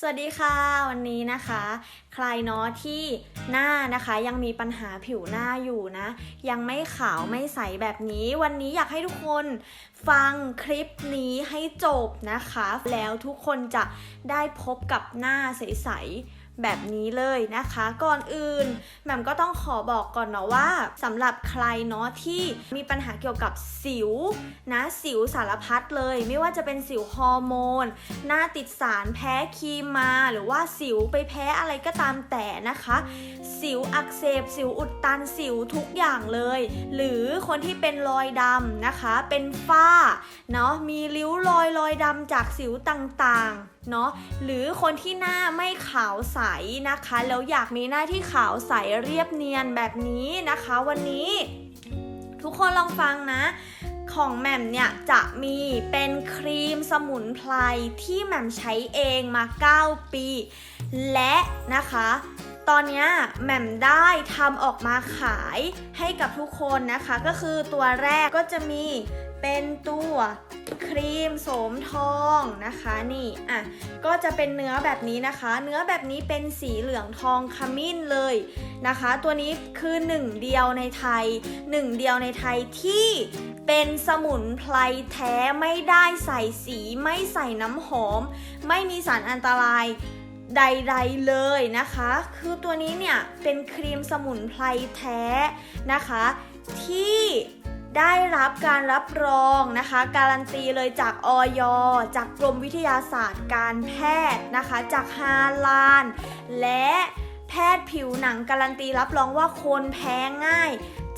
สวัสดีค่ะ วันนี้นะคะ ใครเนาะที่หน้านะคะ ยังมีปัญหาผิวหน้าอยู่นะ ยังไม่ขาวไม่ใสแบบนี้ วันนี้อยากให้ทุกคนฟังคลิปนี้ให้จบนะคะ แล้วทุกคนจะได้พบกับหน้าใส แบบนี้เลยนะคะ ก่อนอื่นแหม่มก็ต้องขอบอกก่อนเนาะว่าสำหรับใครเนาะที่มีปัญหาเกี่ยวกับสิวนะสิวสารพัดเลย ไม่ว่าจะเป็นสิวฮอร์โมน หน้าติดสารแพ้ครีมมา หรือว่าสิวไปแพ้อะไรก็ตามแต่นะคะ สิวอักเสบสิวอุดตันสิวทุกอย่างเลย หรือคนที่เป็นรอยดำนะคะ เป็นฝ้าเนาะมีริ้วรอยรอยดำจากสิวต่างๆ เนาะหรือคนที่หน้าไม่ขาวใสนะคะ แล้วอยากมีหน้าที่ขาวใสเรียบเนียนแบบนี้นะคะ วันนี้ ทุกคนลองฟังนะของแหม่มเนี่ยจะมีเป็นครีมสมุนไพรที่แหม่มใช้เองมา 9 ปี และนะคะ ตอนนี้แหม่มได้ทำออกมาขายให้กับทุกคนนะคะ ก็คือตัวแรกก็จะมีเป็นตัวครีมโสมทองนะคะนี่อะก็จะเป็นเนื้อแบบนี้นะคะ เนื้อแบบนี้เป็นสีเหลืองทองขมิ้นเลยนะคะ ตัวนี้คือหนึ่งเดียวในไทยหนึ่งเดียวในไทยที่เป็นสมุนไพรแท้ไม่ได้ใส่สี ไม่ใส่น้ำหอม ไม่มีสารอันตราย ใดๆเลยนะคะ คือตัวนี้เนี่ยเป็นครีมสมุนไพรแท้นะคะ ที่ได้รับการรับรองนะคะ การันตีเลยจากออยจากกรมวิทยาศาสตร์การแพทย์นะคะ จากฮาลาน และแพทย์ผิวหนังการันตีรับรองว่าคนแพ้ง่าย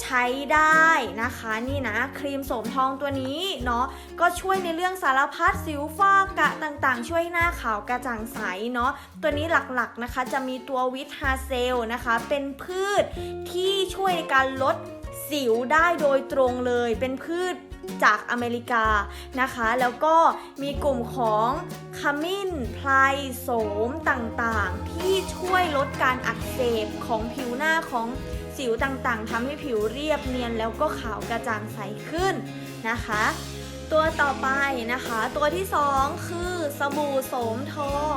ใช้ได้นะคะนี่นะครีมโสมทองตัวนี้เนาะก็ช่วยในเรื่องสารพัดสิวฝ้ากระต่างๆ ช่วยให้หน้าขาวกระจ่างใสเนาะตัวนี้หลักๆนะคะจะมีตัววิตฮาเซลนะคะเป็นพืชที่ช่วยในการลดสิวได้โดยตรงเลย เป็นพืชจากอเมริกานะคะ แล้วก็มีกลุ่มของขมิ้นไพรโสมต่างๆ ที่ช่วยลดการอักเสบของผิวหน้าของ สิวต่างๆทำให้ผิวเรียบเนียนแล้วก็ขาวกระจ่างใสขึ้นนะคะ ตัวต่อไปนะคะ ตัวที่ 2 คือสบู่โสมทอง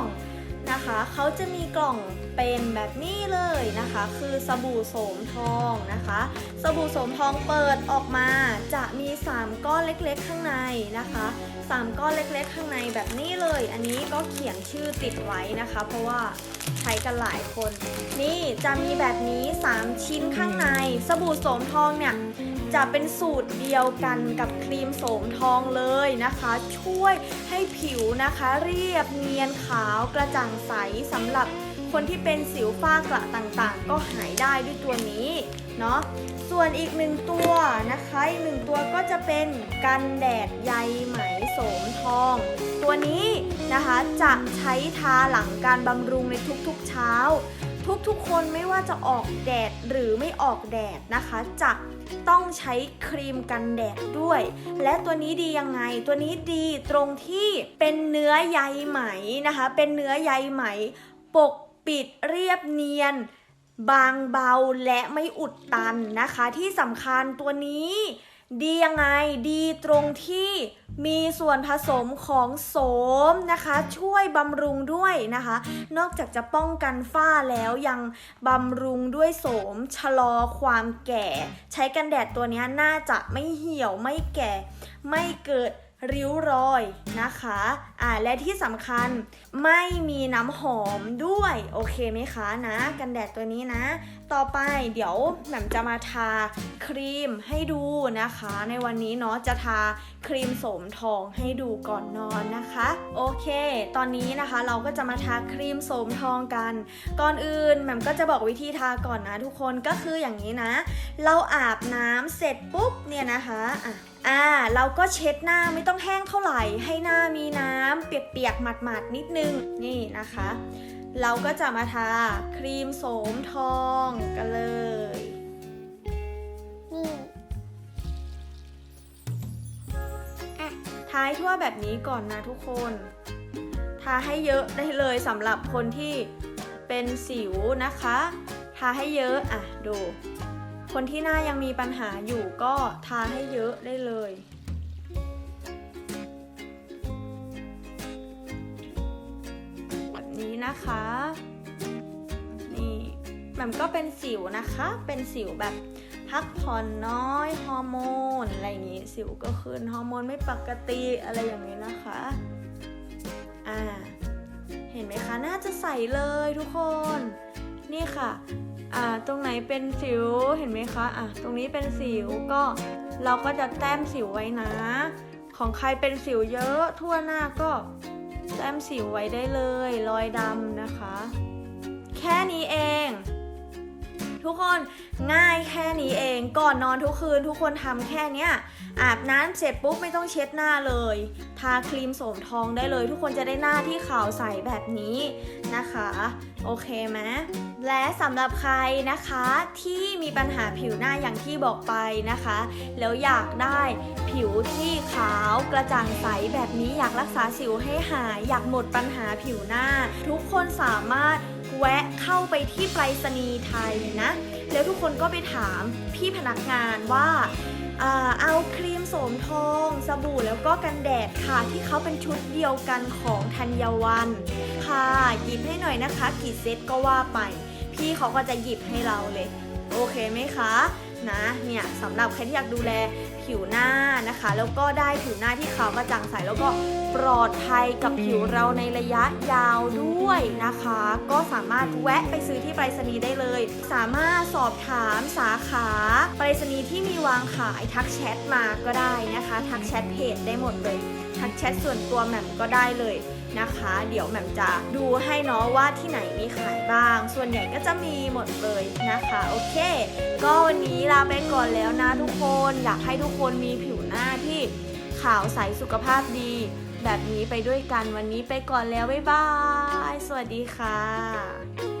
นะคะเขาจะมีกล่องเป็นแบบนี้เลยนะคะ คือสบู่โสมทองนะคะ สบู่โสมทองเปิดออกมาจะมี 3 ก้อนเล็กๆ ข้างในนะคะ 3 ก้อนเล็กๆ ข้างในแบบนี้เลย อันนี้ก็เขียนชื่อติดไว้นะคะ เพราะว่า ใช้กันหลายคน นี่จะมีแบบนี้ 3 ชิ้นข้างใน สบู่โสมทองเนี่ยจะเป็นสูตรเดียวกันกับครีมโสมทองเลยนะคะ ช่วยให้ผิวนะคะ เรียบเนียนขาวกระจ่างใสสำหรับ คนที่เป็นสิวฝ้ากระต่างๆ ก็หายได้ด้วยตัวนี้เนาะส่วนอีกหนึ่งตัวนะคะอีกหนึ่งตัวก็จะเป็นกันแดดใยไหมโสมทอง ตัวนี้นะคะจะใช้ทาหลังการบำรุงในทุกๆเช้า ทุกๆ คนไม่ว่าจะออกแดดหรือไม่ออกแดดนะคะจะต้องใช้ครีมกันแดดด้วย และตัวนี้ดียังไง ตัวนี้ดีตรงที่เป็นเนื้อใยไหมนะคะ เป็นเนื้อใยไหมปก ปิดเรียบเนียน บางเบาและไม่อุดตันนะคะ ที่สำคัญตัวนี้ดียังไงดีตรงที่มีส่วนผสมของโสมนะคะ ช่วยบำรุงด้วยนะคะ นอกจากจะป้องกันฝ้าแล้วยังบำรุงด้วยโสม ชะลอความแก่ ใช้กันแดดตัวนี้น่าจะไม่เหี่ยวไม่แก่ ไม่เกิด ริ้วรอยนะคะอ่าและที่สำคัญไม่มีน้ำหอมด้วย โอเคไหมคะนะ กันแดดตัวนี้นะ ต่อไปเดี๋ยวแหม่มจะมาทาครีมให้ดูนะคะ ในวันนี้เนาะจะทาครีมโสมทองให้ดูก่อนนอนนะคะ โอเค ตอนนี้นะคะเราก็จะมาทาครีมโสมทองกัน ก่อนอื่นแหม่มก็จะบอกวิธีทาก่อนนะทุกคนก็คืออย่างนี้นะ เราอาบน้ำเสร็จปุ๊บเนี่ยนะคะอะ อ่าเราก็เช็ดหน้าไม่ต้องแห้งเท่าไหร่ให้หน้ามีน้ำเปียกๆหมาดๆนิดนึงนี่นะคะ เราก็จะมาทาครีมโสมทองกันเลยนี่ทาให้ทั่วแบบนี้ก่อนนะทุกคนทาให้เยอะได้เลยสำหรับคนที่เป็นสิวนะคะ ทาให้เยอะอะดู คนที่หน้ายังมีปัญหาอยู่ก็ทาให้เยอะได้เลย แบบนี้นะคะ นี่แบบก็เป็นสิวนะคะ เป็นสิวแบบพักผ่อนน้อยฮอร์โมนอะไรอย่างนี้ สิวก็ขึ้นฮอร์โมนไม่ปกติอะไรอย่างนี้นะคะ อ่า เห็นไหมคะ น่าจะใสเลยทุกคน นี่ค่ะ ตรงไหนเป็นสิวเห็นไหมคะอะตรงนี้เป็นสิวก็เราก็จะแต้มสิวไว้นะ ของใครเป็นสิวเยอะทั่วหน้าก็แต้มสิวไว้ได้เลย รอยดำนะคะ แค่นี้เอง ทุกคนง่ายแค่นี้เองก่อนนอนทุกคืนทุกคนทำแค่เนี้ยอาบน้ำเสร็จปุ๊บไม่ต้องเช็ดหน้าเลยาครีมโสมทองได้เลย ทุกคนจะได้หน้าที่ขาวใสแบบนี้นะคะ โอเคไหมและสำหรับใครนะคะที่มีปัญหาผิวหน้าอย่างที่บอกไปนะคะ แล้วอยากได้ผิวที่ขาวกระจ่างใสแบบนี้อยากรักษาสิวให้หาย อยากหมดปัญหาผิวหน้า ทุกคนสามารถแวะเข้าไปที่ไปรษณีย์ไทยนะ แล้วทุกคนก็ไปถามพี่พนักงานว่าอ่า เอาครีมโสมทอง สบู่แล้วก็กันแดดค่ะ ที่เขาเป็นชุดเดียวกันของธัญวันค่ะหยิบให้หน่อยนะคะ กี่เซตก็ว่าไป พี่เขาก็จะหยิบให้เราเลย โอเคไหมคะ นะเนี่ยสำหรับใครที่อยากดูแลผิวหน้านะคะ แล้วก็ได้ผิวหน้าที่ขาวกระจ่างใสแล้วก็ปลอดภัยกับผิวเราในระยะยาวด้วยนะคะ ก็สามารถแวะไปซื้อที่ไปรษณีย์ได้เลย สามารถสอบถามสาขาไปรษณีย์ที่มีวางขายทักแชทมาก็ได้นะคะ ทักแชทเพจได้หมดเลย ทักแชทส่วนตัวแหม่มก็ได้เลย นะคะ เดี๋ยวแหม่มจะดูให้เนาะว่าที่ไหนมีขายบ้าง ส่วนใหญ่ก็จะมีหมดเลยนะคะ โอเค ก็วันนี้ลาไปก่อนแล้วนะทุกคนอยากให้ทุกคนมีผิวหน้าที่ขาวใสสุขภาพดี แบบนี้ไปด้วยกันวันนี้ไปก่อนแล้ว บ๊ายบาย สวัสดีค่ะ